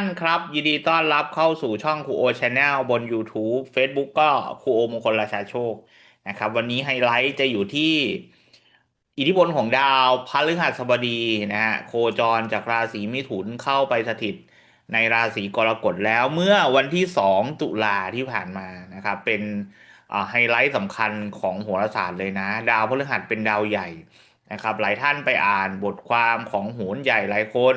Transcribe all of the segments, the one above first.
านครับ ยินดีต้อนรับเข้าสู่ช่องครูโอชาแนลบน YouTube Facebook ก็ครูโอมงคลราชาโชคนะครับ วันนี้ไฮไลท์จะอยู่ที่อิทธิพลของดาวพฤหัสบดีนะฮะโคจรจากราศีมิถุนเข้าไปสถิตในราศีกรกฎแล้วเมื่อวันที่ 2 ตุลาที่ผ่านมานะครับ เป็นไฮไลท์สำคัญของโหราศาสตร์เลยนะ ดาวพฤหัสเป็นดาวใหญ่นะครับ หลายท่านไปอ่านบทความของโหนใหญ่หลายคน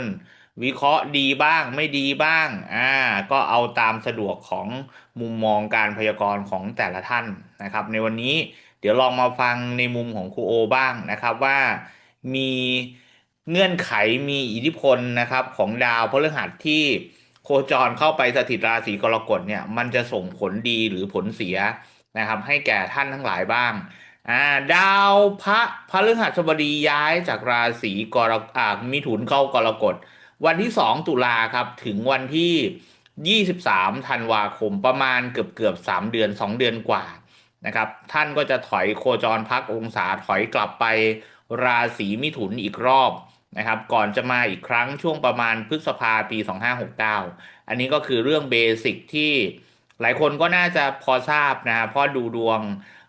วิเคราะห์ดีบ้างไม่ดีบ้างอ่าก็เอาตามสะดวกของมุมมองการพยากรณ์ของแต่ละท่านนะครับ ในวันนี้เดี๋ยวลองมาฟังในมุมของครูโอบ้างนะครับว่ามีเงื่อนไขมีอิทธิพลนะครับของดาวพฤหัสที่โคจรเข้าไปสถิตราศีกรกฎเนี่ยมันจะส่งผลดีหรือผลเสียนะครับ ให้แก่ท่านทั้งหลายบ้างอ่าดาวพระพฤหัสบดีย้ายจากราศีกรอ่ามิถุนเข้ากรกฎ วันที่ 2 ตุลาครับถึงวันที่ 23 ธันวาคมประมาณเกือบเกือบ3เดือน 2 เดือนกว่านะครับ ท่านก็จะถอยโคจรพักองศาถอยกลับไปราศีมิถุนอีกรอบนะครับ ก่อนจะมาอีกครั้งช่วงประมาณพฤษภาปี 2569 อันนี้ก็คือเรื่องเบสิกที่หลายคนก็น่าจะพอทราบนะเพราะดูดวง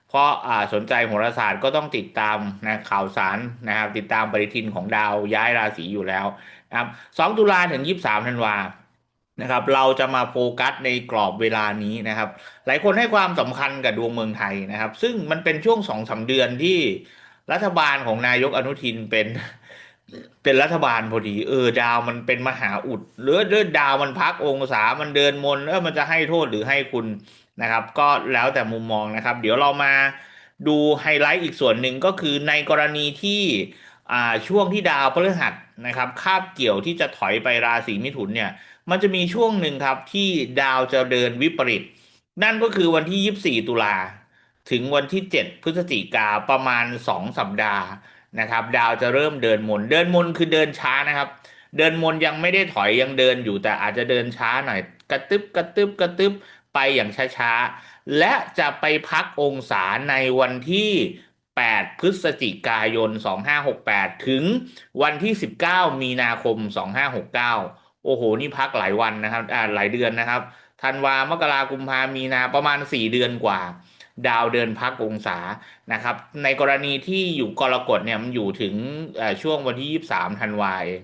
เพราะสนใจโหราศาสตร์ก็ต้องติดตามนะข่าวสารนะครับติดตามปฏิทินของดาวย้ายราศีอยู่แล้ว นะครับ2ตุลาถึง23ธันวานะครับ เราจะมาโฟกัสในกรอบเวลานี้นะครับ หลายคนให้ความสำคัญกับดวงเมืองไทยนะครับ ซึ่งมันเป็นช่วงสองสาเดือนที่รัฐบาลของนายกอนุทินเป็นเป็นรัฐบาลพอดี เออดาวมันเป็นมหาอุดหรือเดือดาวมันพักองศามันเดินมนเออมันจะให้โทษหรือให้คุณนะครับ ก็แล้วแต่มุมมองนะครับ เดี๋ยวเรามาดูไฮไลท์อีกส่วนหนึ่งก็คือในกรณีที่ช่วงที่ดาวพฤหัส นะครับคาบเกี่ยวที่จะถอยไปราศีมิถุนเนี่ย มันจะมีช่วงหนึ่งครับที่ดาวจะเดินวิปริต นั่นก็คือวันที่ 24 ตุลาถึงวันที่ 7 พฤศจิกาประมาณ 2 สัปดาห์นะครับ ดาวจะเริ่มเดินมน เดินมนคือเดินช้านะครับ เดินมนยังไม่ได้ถอยยังเดินอยู่แต่อาจจะเดินช้าหน่อย กระตึบกระตึบกระตึบไปอย่างช้าๆ และจะไปพักองศาในวันที่ 8 พฤศจิกายน 2568 ถึงวันที่ 19 มีนาคม 2569 โอ้โห นี่พักหลายวันนะครับอ่าหลายเดือนนะครับธันวามกรากุมภามีนาประมาณ 4 เดือนกว่า ดาวเดินพักองศานะครับ ในกรณีที่อยู่กรกฎเนี่ยมันอยู่ถึงช่วงวันที่ 23 ธันวาเอง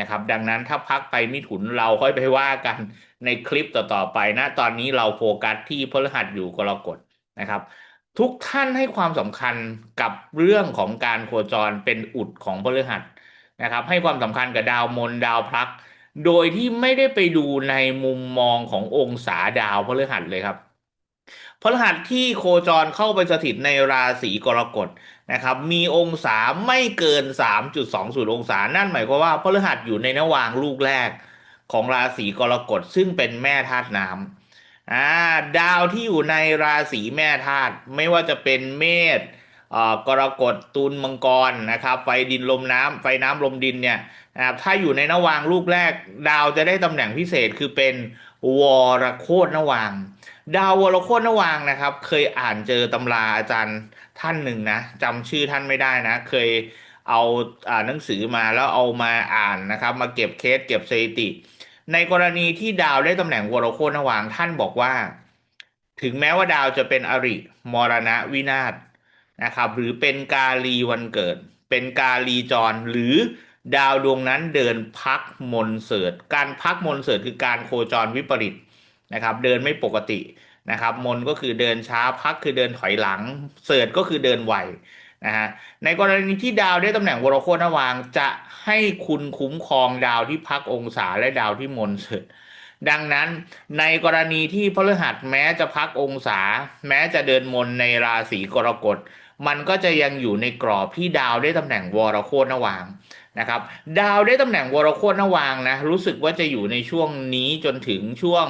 นะครับ ดังนั้นถ้าพักไปมิถุนเราค่อยไปว่ากันในคลิปต่อๆไปนะ ตอนนี้เราโฟกัสที่พฤหัสอยู่กรกฎนะครับ ทุกท่านให้ความสำคัญกับเรื่องของการโคจรเป็นอุดของพฤหัสนะครับ ให้ความสำคัญกับดาวมนดาวพลัก โดยที่ไม่ได้ไปดูในมุมมองขององศาดาวพฤหัสเลยครับพฤหัสที่โคจรเข้าไปสถิตในราศีกรกฎนะครับ มีองศาไม่เกิน 3.20 องศา นั่นหมายความว่าพฤหัสอยู่ในนวางลูกแรกของราศีกรกฎซึ่งเป็นแม่ธาตุน้ำ อ่าดาวที่อยู่ในราศีแม่ธาตุไม่ว่าจะเป็นเมษกรกฎตุลมังกรนะครับ ไฟดินลมน้ำไฟน้ำลมดินเนี่ยนะครับถ้าอยู่ในนวางลูกแรก ดาวจะได้ตำแหน่งพิเศษคือเป็นวรโคตนวาง ดาววรโคตนวางนะครับ เคยอ่านเจอตำราอาจารย์ท่านหนึ่งนะจำชื่อท่านไม่ได้นะ เคยเอาอ่านหนังสือมาแล้วเอามาอ่านนะครับ มาเก็บเคสเก็บสถิติ ในกรณีที่ดาวได้ตำแหน่งวรโคนวางท่านบอกว่า ถึงแม้ว่าดาวจะเป็นอริมรณะวินาศนะครับ หรือเป็นกาลีวันเกิด เป็นกาลีจร หรือดาวดวงนั้นเดินพักมนเสดการพักมนเสดคือการโคจรวิปริตนะครับ เดินไม่ปกตินะครับ มนก็คือเดินช้าพักคือเดินถอยหลังเสดก็คือเดินไว นะฮะในกรณีที่ดาวได้ตำแหน่งวรโคตนวาง จะให้คุณคุ้มครองดาวที่พักองศาและดาวที่มนเสดดังนั้นในกรณีที่พฤหัสแม้จะพักองศา แม้จะเดินมนในราศีกรกฎมันก็จะยังอยู่ในกรอบที่ดาวได้ตำแหน่งวรโคตนวางนะครับดาวได้ตำแหน่งวรโคตนวางนะรู้สึกว่าจะอยู่ในช่วงนี้จนถึงช่วง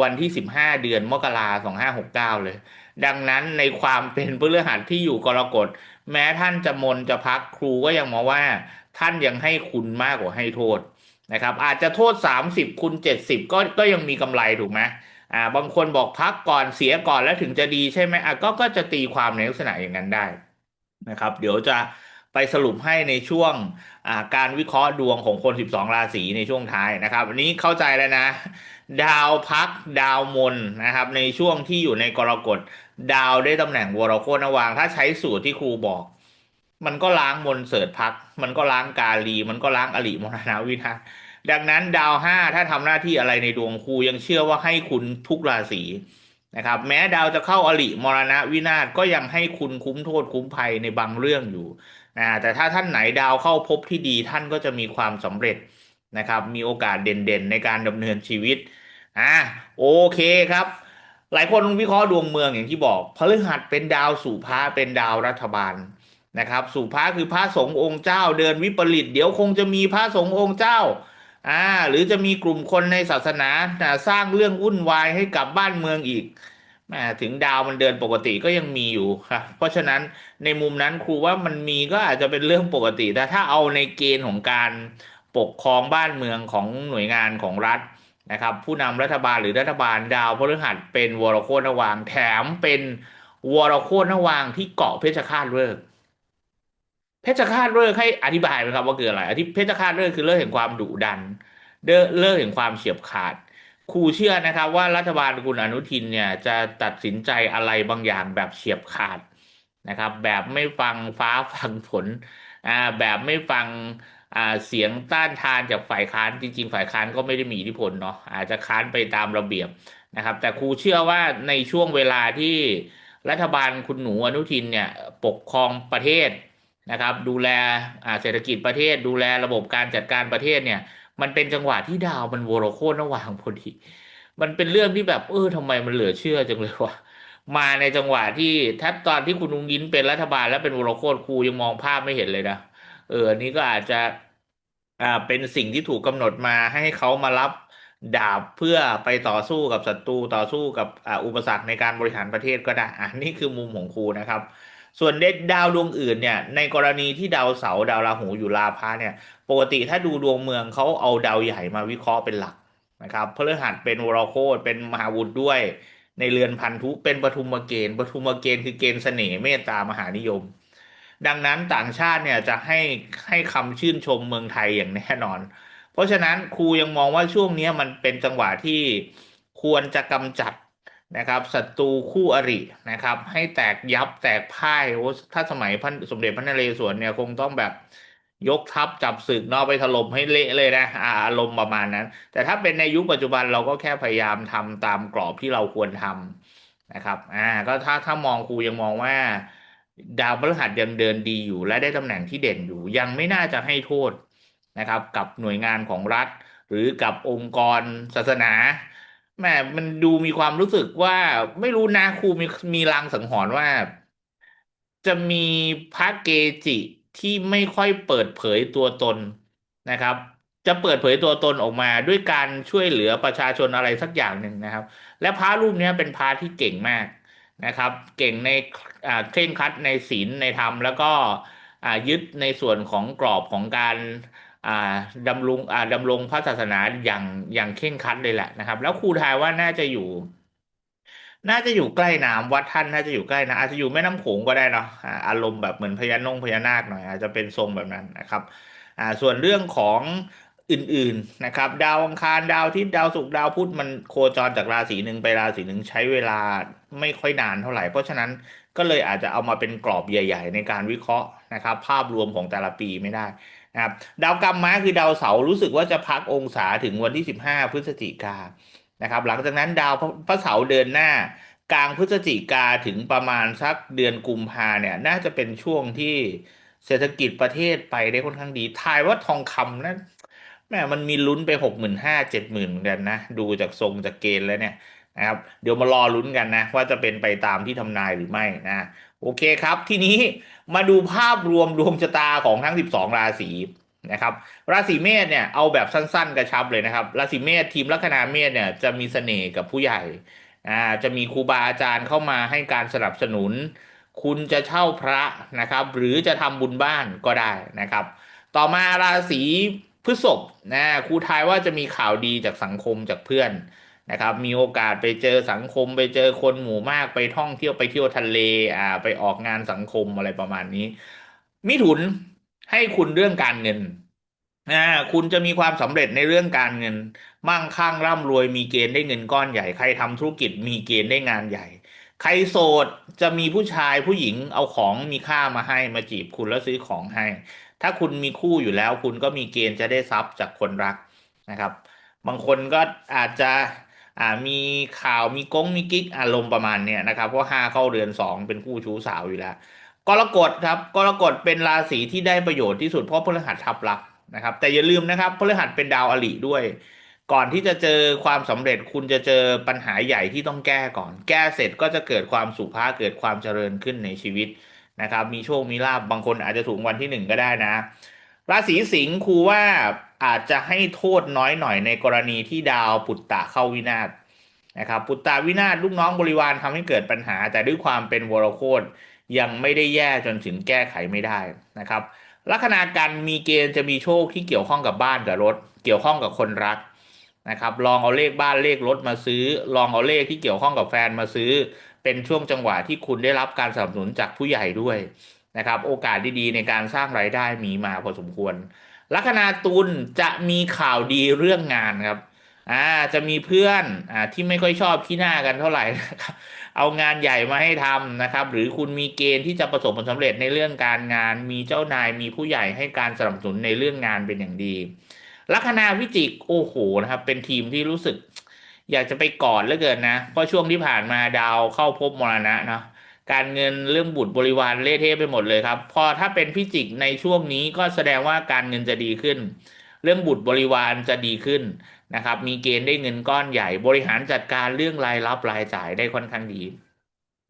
วันที่ 15 เดือนมกราคม2569เลย ดังนั้นในความเป็นพฤหัสที่อยู่กรกฎ แม้ท่านจะมนจะพักครูก็ยังมองว่า ท่านยังให้คุณมากกว่าให้โทษนะครับ อาจจะโทษ 30 คุณ 70 ก็ก็ยังมีกำไรถูกไหมอ่าบางคนบอกพักก่อนเสียก่อนแล้วถึงจะดีใช่ไหมอะก็ก็จะตีความในลักษณะอย่างนั้นได้นะครับ เดี๋ยวจะ ไปสรุปให้ในช่วงการวิเคราะห์ดวงของคน 12 ราศีในช่วงท้ายนะครับอันนี้เข้าใจแล้วนะ ดาวพักดาวมนนะครับ ในช่วงที่อยู่ในกรกฎดาวได้ตำแหน่งวรโคตรวาง ถ้าใช้สูตรที่ครูบอก มันก็ล้างมนเสริฐพัก มันก็ล้างกาลี มันก็ล้างอริมรณาวินาดังนั้นดาวห้าถ้าทำหน้าที่อะไรในดวงครูยังเชื่อว่าให้คุณทุกราศีนะครับแม้ดาวจะเข้าอริมรณะวินาศก็ยังให้คุณคุ้มโทษคุ้มภัยในบางเรื่องอยู่ นะแต่ถ้าท่านไหนดาวเข้าพบที่ดีท่านก็จะมีความสำเร็จนะครับ มีโอกาสเด่นๆ ในการดำเนินชีวิตอ่าโอเคครับ หลายคนวิเคราะห์ดวงเมืองอย่างที่บอกพฤหัสเป็นดาวสู่พระเป็นดาวรัฐบาลนะครับ สู่พระคือพระสงฆ์องค์เจ้าเดินวิปริตเดี๋ยวคงจะมีพระสงฆ์องค์เจ้าอ่าหรือจะมีกลุ่มคนในศาสนาสร้างเรื่องวุ่นวายให้กับบ้านเมืองอีก ถึงดาวมันเดินปกติก็ยังมีอยู่ครับเพราะฉะนั้นในมุมนั้นครูว่ามันมีก็อาจจะเป็นเรื่องปกติ แต่ถ้าเอาในเกณฑ์ของการปกครองบ้านเมืองของหน่วยงานของรัฐนะครับ ผู้นำรัฐบาลหรือรัฐบาลดาวพฤหัสเป็นวรโคตรวางแถมเป็นวรโคตรวางที่เกาะเพชรฆาตเลิกเพชฌฆาตเลิกให้อธิบายไหมครับว่าคืออะไรอธิเพชฌฆาตเลิกคือเลิกแห่งความดุดันเลิกเลิกแห่งความเฉียบขาด ครูเชื่อนะครับว่ารัฐบาลคุณอนุทินเนี่ยจะตัดสินใจอะไรบางอย่างแบบเฉียบขาดนะครับ แบบไม่ฟังฟ้าฟังฝนอ่าแบบไม่ฟังอ่าเสียงต้านทานจากฝ่ายค้านจริง ๆ ฝ่ายค้านก็ไม่ได้มีอิทธิพลเนาะอาจจะค้านไปตามระเบียบนะครับ แต่ครูเชื่อว่าในช่วงเวลาที่รัฐบาลคุณหนูอนุทินเนี่ยปกครองประเทศนะครับ ดูแลเศรษฐกิจประเทศ ดูแลระบบการจัดการประเทศเนี่ย มันเป็นจังหวะที่ดาวมันโวโรโคตรระหว่างพอดี มันเป็นเรื่องที่แบบเออทำไมมันเหลือเชื่อจังเลยวะมาในจังหวะที่ถ้าตอนที่คุณนุงยินเป็นรัฐบาลแล้วเป็นโวโรโคตรครูยังมองภาพไม่เห็นเลยนะเอออันนี้ก็อาจจะอ่าเป็นสิ่งที่ถูกกำหนดมาให้เขามารับดาบเพื่อไปต่อสู้กับศัตรูต่อสู้กับอ่าอุปสรรคในการบริหารประเทศก็ได้อ่านี่คือมุมของครูนะครับ ส่วนเดาวดวงอื่นเนี่ยในกรณีที่ดาวเสาร์ดาวราหูอยู่ราพะเนี่ย ปกติถ้าดูดวงเมืองเขาเอาดาวใหญ่มาวิเคราะห์เป็นหลักนะครับพฤหัสเป็นวรโคตเป็นมหาวุธด้วย ในเรือนพันธุเป็นปฐุมเกณฑ์ปฐุมเกณฑ์คือเกณฑ์เสน่ห์เมตตามหานิยม ดังนั้นต่างชาติเนี่ยจะให้ให้คำชื่นชมเมืองไทยอย่างแน่นอน เพราะฉะนั้นครูยังมองว่าช่วงนี้มันเป็นจังหวะที่ควรจะกำจัดนะครับศัตรูคู่อรินะครับ ให้แตกยับแตกพ่ายโอ้ถ้าสมัยพันสมเด็จพระนเรศวรเนี่ยคงต้องแบบ ยกทัพจับศึกนอกไปถล่มให้เละเลยนะอารมณ์ประมาณนั้น แต่ถ้าเป็นในยุคปัจจุบันเราก็แค่พยายามทำตามกรอบที่เราควรทำนะครับ อ่า ก็ถ้าถ้ามองครูยังมองว่า ดาวพฤหัสยังเดินดีอยู่ และได้ตำแหน่งที่เด่นอยู่ ยังไม่น่าจะให้โทษนะครับ กับหน่วยงานของรัฐ หรือกับองค์กรศาสนาแม่มันดูมีความรู้สึกว่าไม่รู้นะครูมีมีลางสังหรณ์ว่า จะมีพระเกจิ ที่ไม่ค่อยเปิดเผยตัวตนนะครับ จะเปิดเผยตัวตนออกมาด้วยการช่วยเหลือประชาชนอะไรสักอย่างหนึ่งนะครับ และพระรูปนี้เป็นพระที่เก่งมากนะครับ เก่งในเคร่งครัดในศีลในธรรม แล้วก็ยึดในส่วนของกรอบของการดำรงดำรงพระศาสนาอย่างอย่างเข่งคัดเลยแหละนะครับ แล้วครูทายว่าน่าจะอยู่ น่าจะอยู่ใกล้น้ำวัดท่านน่าจะอยู่ใกล้นะอาจจะอยู่แม่น้ำโขงก็ได้เนาะอารมณ์แบบเหมือนพญานงพญานาคหน่อยอาจจะเป็นทรงแบบนั้นนะครับอ่าส่วนเรื่องของอื่นๆนะครับ ดาวอังคารดาวที่ดาวศุกร์ดาวพุธมันโคจรจากราศีหนึ่งไปราศีหนึ่งใช้เวลาไม่ค่อยนานเท่าไหร่ เพราะฉะนั้นก็เลยอาจจะเอามาเป็นกรอบใหญ่ ๆ ในการวิเคราะห์นะครับ ภาพรวมของแต่ละปีไม่ได้นะครับดาวกรรมม้าคือดาวเสาร์รู้สึกว่าจะพักองศาถึงวันที่ 15 พฤศจิกา นะครับ หลังจากนั้นดาวพระเสาร์เดินหน้ากลางพฤศจิกาถึงประมาณสักเดือนกุมภาเนี่ย น่าจะเป็นช่วงที่เศรษฐกิจประเทศไปได้ค่อนข้างดี ทายว่าทองคำนะแม่มันมีลุ้นไปหกหมื่นห้าเจ็ดหมื่นเหมือนกันนะ ดูจากทรงจากเกณฑ์แล้วเนี่ยนะครับ เดี๋ยวมารอลุ้นกันนะ ว่าจะเป็นไปตามที่ทำนายหรือไม่นะ โอเคครับ ทีนี้มาดูภาพรวมดวงชะตาของทั้ง 12 ราศี นะครับราศีเมษเนี่ยเอาแบบสั้นๆ กระชับเลยนะครับ ราศีเมษทีมลัคนาเมษเนี่ยจะมีเสน่ห์กับผู้ใหญ่อ่าจะมีครูบาอาจารย์เข้ามาให้การสนับสนุน คุณจะเช่าพระนะครับ หรือจะทำบุญบ้านก็ได้นะครับ ต่อมาราศีพฤษภนะครูทายว่าจะมีข่าวดีจากสังคมจากเพื่อนนะครับ มีโอกาสไปเจอสังคม ไปเจอคนหมู่มากไปท่องเที่ยวไปเที่ยวทะเลอ่าไปออกงานสังคมอะไรประมาณนี้ มิถุน ให้คุณเรื่องการเงินอ่าคุณจะมีความสำเร็จในเรื่องการเงิน มั่งคั่งร่ำรวยมีเกณฑ์ได้เงินก้อนใหญ่ ใครทำธุรกิจมีเกณฑ์ได้งานใหญ่ ใครโสดจะมีผู้ชายผู้หญิงเอาของมีค่ามาให้มาจีบคุณแล้วซื้อของให้ ถ้าคุณมีคู่อยู่แล้ว คุณก็มีเกณฑ์จะได้ทรัพย์จากคนรักนะครับ บางคนก็อาจจะอ่ามีข่าวมีกงมีกิ๊กอารมณ์ประมาณเนี้ยนะครับเพราะห้าเข้าเดือนสองเป็นคู่ชู้สาวอยู่แล้ว กรกฎครับกรกฎเป็นราศีที่ได้ประโยชน์ที่สุดเพราะพฤหัสทับลักนะครับ แต่อย่าลืมนะครับพฤหัสเป็นดาวอริด้วย ก่อนที่จะเจอความสำเร็จคุณจะเจอปัญหาใหญ่ที่ต้องแก้ก่อน แก้เสร็จก็จะเกิดความสุภาพเกิดความเจริญขึ้นในชีวิตนะครับ มีโชคมีลาบบางคนอาจจะถูกวันที่หนึ่งก็ได้นะ ราศีสิงห์ครูว่าอาจจะให้โทษน้อยหน่อยในกรณีที่ดาวปุตตะเข้าวินาศนะครับ ปุตตะวินาศลูกน้องบริวารทำให้เกิดปัญหา แต่ด้วยความเป็นวรโคต ยังไม่ได้แย่จนถึงแก้ไขไม่ได้นะครับ ลัคนาการมีเกณฑ์จะมีโชคที่เกี่ยวข้องกับบ้านกับรถ เกี่ยวข้องกับคนรักนะครับ ลองเอาเลขบ้านเลขรถมาซื้อ ลองเอาเลขที่เกี่ยวข้องกับแฟนมาซื้อ เป็นช่วงจังหวะที่คุณได้รับการสนับสนุนจากผู้ใหญ่ด้วยนะครับ โอกาสดีๆในการสร้างรายได้มีมาพอสมควร ลัคนาตุลจะมีข่าวดีเรื่องงานครับอ่าจะมีเพื่อนอ่าที่ไม่ค่อยชอบขี้หน้ากันเท่าไหร่นะครับ เอางานใหญ่มาให้ทำนะครับ หรือคุณมีเกณฑ์ที่จะประสบผลสำเร็จในเรื่องการงาน มีเจ้านายมีผู้ใหญ่ให้การสนับสนุนในเรื่องงานเป็นอย่างดีลัคนาวิจิกโอ้โหนะครับ เป็นทีมที่รู้สึก อยากจะไปกอดเหลือเกินนะเพราะช่วงที่ผ่านมาดาวเข้าพบมรณะเนาะการเงินเรื่องบุตรบริวารเละเทะไปหมดเลยครับ พอถ้าเป็นพิจิกในช่วงนี้ก็แสดงว่าการเงินจะดีขึ้น เรื่องบุตรบริวารจะดีขึ้นนะครับ มีเกณฑ์ได้เงินก้อนใหญ่บริหารจัดการเรื่องรายรับรายจ่ายได้ค่อนข้างดี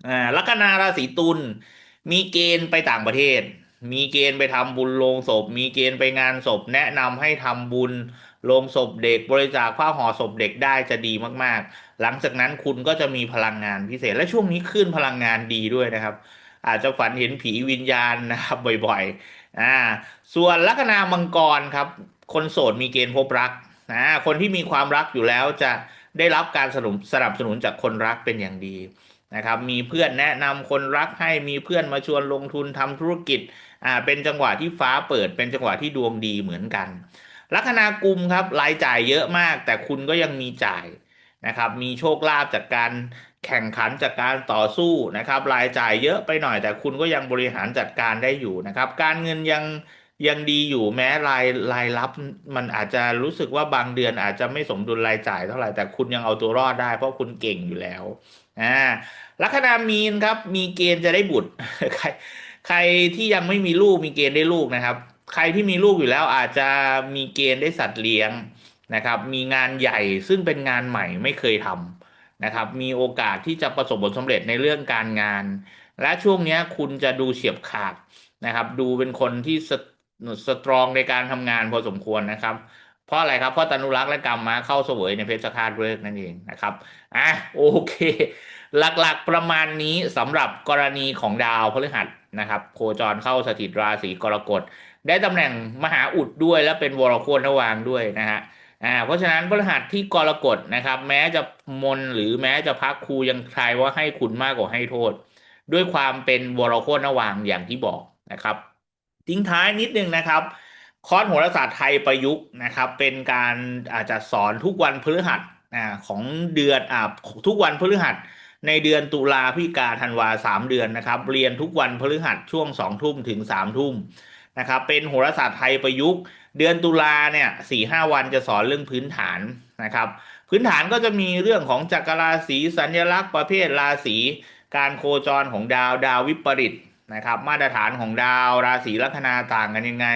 อ่าลัคนาราศีตุลมีเกณฑ์ไปต่างประเทศ มีเกณฑ์ไปทำบุญโลงศพ มีเกณฑ์ไปงานศพ แนะนำให้ทำบุญโลงศพเด็กบริจาคผ้าห่อศพเด็กได้จะดีมากๆ หลังจากนั้นคุณก็จะมีพลังงานพิเศษและช่วงนี้ขึ้นพลังงานดีด้วยนะครับ อาจจะฝันเห็นผีวิญญาณนะครับบ่อยๆอ่าส่วนลัคนามังกรครับ คนโสดมีเกณฑ์พบรักนะคนที่มีความรักอยู่แล้วจะได้รับการสนับสนับสนุนจากคนรักเป็นอย่างดีนะครับ มีเพื่อนแนะนำคนรักให้มีเพื่อนมาชวนลงทุนทำธุรกิจอ่าเป็นจังหวะที่ฟ้าเปิด เป็นจังหวะที่ดวงดีเหมือนกันลัคนากุมครับรายจ่ายเยอะมาก แต่คุณก็ยังมีจ่ายนะครับ มีโชคลาภจากการแข่งขันจากการต่อสู้นะครับ รายจ่ายเยอะไปหน่อยแต่คุณก็ยังบริหารจัดการได้อยู่นะครับ การเงินยัง ยังดีอยู่แม้รายรายรับ มันอาจจะรู้สึกว่าบางเดือนอาจจะไม่สมดุลรายจ่ายเท่าไหร่แต่คุณยังเอาตัวรอดได้ เพราะคุณเก่งอยู่แล้วอ่าลัคนามีนครับ มีเกณฑ์จะได้บุตรใครใครที่ยังไม่มีลูกมีเกณฑ์ได้ลูกนะครับ ใครที่มีลูกอยู่แล้วอาจจะมีเกณฑ์ได้สัตว์เลี้ยงนะครับ มีงานใหญ่ซึ่งเป็นงานใหม่ไม่เคยทำนะครับ มีโอกาสที่จะประสบผลสำเร็จในเรื่องการงาน และช่วงนี้คุณจะดูเฉียบขาดนะครับ ดูเป็นคนที่ สสตรองในการทำงานพอสมควรนะครับ เพราะอะไรครับ เพราะตนุรักษ์และกรรมมาเข้าเสวยในเพชฌฆาตเลิกนั่นเองนะครับอะโอเค หลักๆประมาณนี้สำหรับกรณีของดาวพฤหัสนะครับ โคจรเข้าสถิตราศีกรกฎได้ตำแหน่งมหาอุดด้วยและเป็นวรโคตรวางด้วยนะฮะอ่าเพราะฉะนั้นพฤหัสที่กรกฎนะครับ แม้จะมนหรือแม้จะพักครูยังทายว่าให้คุณมากกว่าให้โทษ ด้วยความเป็นวรโคตรวางอย่างที่บอกนะครับ ทิ้งท้ายนิดนึงนะครับ คอร์สโหราศาสตร์ไทยประยุกต์นะครับ เป็นการอาจจะสอนทุกวันพฤหัสของเดือนอทุกวันพฤหัสในเดือนตุลาพิกาธันวาสามเดือนนะครับ เรียนทุกวันพฤหัสช่วงสองทุ่มถึงสามทุ่มนะครับ เป็นโหราศาสตร์ไทยประยุกต์ เดือนตุลาเนี่ยสี่ห้าวันจะสอนเรื่องพื้นฐานนะครับ พื้นฐานก็จะมีเรื่องของจักรราศีสัญลักษณ์ประเภทราศีการโคจรของดาวดาววิปริต นะครับ มาตรฐานของดาวราศีลัคนาต่างกันยังไง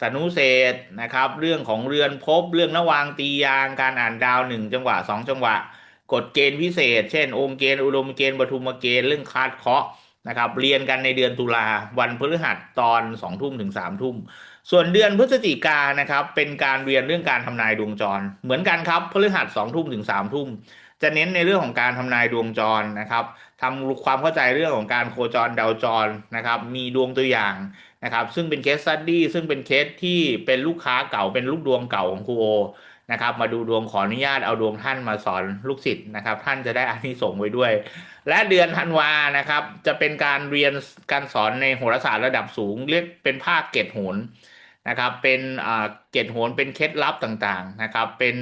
ตนุเศษนะครับ เรื่องของเรือนภพเรื่องนวางตียางการอ่านดาวหนึ่งจังหวะสองจังหวะ กฎเกณฑ์พิเศษ เช่น องค์เกณฑ์อุดมเกณฑ์ปฐุมเกณฑ์เรื่องคาดเคาะนะครับ เรียนกันในเดือนตุลาวันพฤหัสตอนสองทุ่มถึงสามทุ่มส่วนเดือนพฤศจิกานะครับ เป็นการเรียนเรื่องการทำนายดวงจร เหมือนกันครับพฤหัสสองทุ่มถึงสามทุ่ม จะเน้นในเรื่องของการทำนายดวงจรนะครับทำความเข้าใจเรื่องของการโคจรดาวจรนะครับ มีดวงตัวอย่างนะครับ ซึ่งเป็นเคส s ั u ดี้ซึ่งเป็นเคสที่เป็นลูกค้าเก่าเป็นลูกดวงเก่าของครูโอนะครับมาดูดวงขออนุญาตเอาดวงท่านมาสอนลูกศิษย์นะครับ ท่านจะได้อานิสงส์ไว้ด้วย และเดือนธันวานะครับ จะเป็นการเรียนการสอนในโหราศาสตร์ระดับสูง เรียกเป็นภาคเกตโหนนะครับ เป็นเกตโหนเป็นเคล็ดลับต่างๆนะครับ เป็น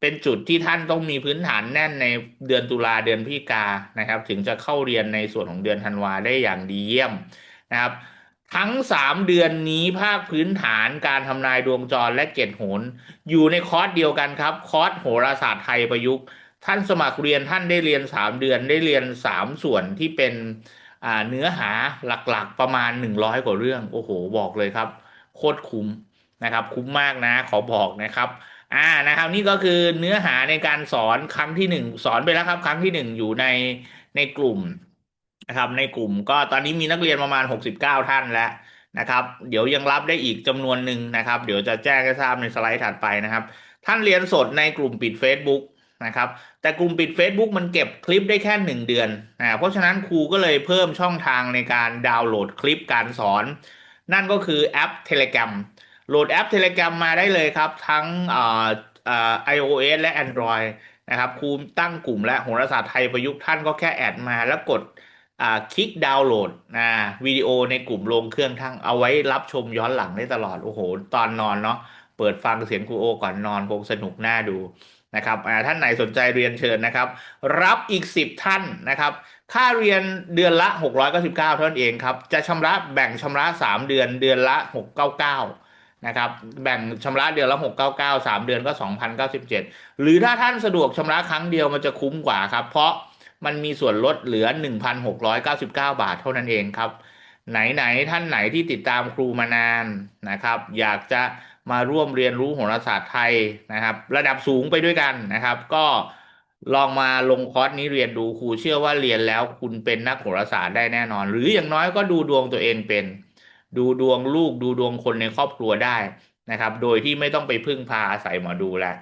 เป็นจุดที่ท่านต้องมีพื้นฐานแน่นในเดือนตุลาเดือนพฤศจิกานะครับ ถึงจะเข้าเรียนในส่วนของเดือนธันวาได้อย่างดีเยี่ยมนะครับ ทั้ง 3 เดือนนี้ภาคพื้นฐานการทำนายดวงจรและเกตโหน อยู่ในคอร์สเดียวกันครับ คอร์สโหราศาสตร์ไทยประยุกต์ ท่านสมัครเรียนท่านได้เรียน 3 เดือนได้เรียน 3 ส่วนที่เป็นเนื้อหาหลักๆประมาณ 100 กว่าเรื่อง โอ้โห บอกเลยครับ โคตรคุ้มนะครับ คุ้มมากนะ ขอบอกนะครับ อ่านะครับ นี่ก็คือเนื้อหาในการสอนครั้งที่หนึ่งสอนไปแล้วครับ ครั้งที่หนึ่งอยู่ในในกลุ่มนะครับ ในกลุ่มก็ตอนนี้มีนักเรียนประมาณ69ท่านแล้วนะครับ เดี๋ยวยังรับได้อีกจำนวนหนึ่งนะครับ เดี๋ยวจะแจ้งให้ทราบในสไลด์ถัดไปนะครับ ท่านเรียนสดในกลุ่มปิด Facebook นะครับ แต่กลุ่มปิด Facebook มันเก็บคลิปได้แค่1เดือนนะเพราะฉะนั้นครูก็เลยเพิ่มช่องทางในการดาวน์โหลดคลิปการสอน นั่นก็คือแอป Telegram โหลดแอป Telegram มาได้เลยครับ ทั้งอ่าอ่า iOS และ Android นะครับครูตั้งกลุ่มและโหราศาสตร์ไทยประยุกต์ท่านก็แค่แอดมาแล้วกดคลิกดาวน์โหลดนะวิดีโอในกลุ่มลงเครื่องทั้งเอาไว้รับชมย้อนหลังได้ตลอด โอ้โห ตอนนอนเนาะเปิดฟังเสียงครูโอก่อนนอนคงสนุกน่าดูนะครับท่านไหนสนใจเรียนเชิญนะครับ รับอีก 10 ท่านนะครับ ค่าเรียนเดือนละ 699 เท่านั้นเองครับ จะชำระแบ่งชำระ 3 เดือนเดือนละ 699 นะครับแบ่งชำระเดือนละ 699 3 เดือนก็ 2,097 หรือถ้าท่านสะดวกชำระครั้งเดียวมันจะคุ้มกว่าครับ เพราะมันมีส่วนลดเหลือ 1,699 บาทเท่านั้นเองครับ ไหนไหนท่านไหนที่ติดตามครูมานานนะครับ อยากจะมาร่วมเรียนรู้โหราศาสตร์ไทยนะครับ ระดับสูงไปด้วยกันนะครับ ก็ลองมาลงคอร์สนี้เรียนดูครูเชื่อว่าเรียนแล้วคุณเป็นนักโหราศาสตร์ได้แน่นอน หรืออย่างน้อยก็ดูดวงตัวเองเป็น ดูดวงลูกดูดวงคนในครอบครัวได้นะครับ โดยที่ไม่ต้องไปพึ่งพาอาศัยหมอดูแล้ว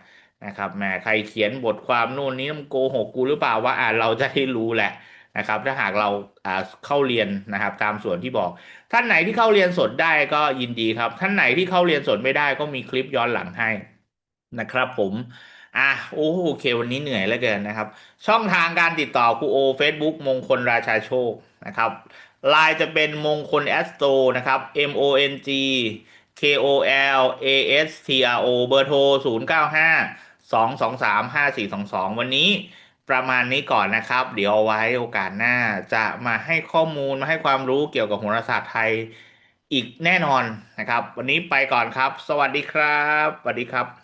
นะครับแหมใครเขียนบทความนู่นนี้มันโกหกกูหรือเปล่าว่าอ่าเราจะได้รู้แหละนะครับ ถ้าหากเราอ่าเข้าเรียนนะครับ ตามส่วนที่บอก ท่านไหนที่เข้าเรียนสดได้ก็ยินดีครับ ท่านไหนที่เข้าเรียนสดไม่ได้ก็มีคลิปย้อนหลังให้นะครับผมอะโอ้โอเค วันนี้เหนื่อยเหลือเกินนะครับ ช่องทางการติดต่อครูโอ Facebook มงคลราชาโชคนะครับ ลน์จะเป็นมงคลแอสโตนะครับ M O N G K O L A S T R O เบอร์โทร 0 9 5 2 2 3 5 4 2 2 วันนี้ประมาณนี้ก่อนนะครับ เดี๋ยวไว้โอกาสหน้าจะมาให้ข้อมูลมาให้ความรู้เกี่ยวกับโหราศาสตร์ไทยอีกแน่นอนนะครับ วันนี้ไปก่อนครับ สวัสดีครับ สวัสดีครับ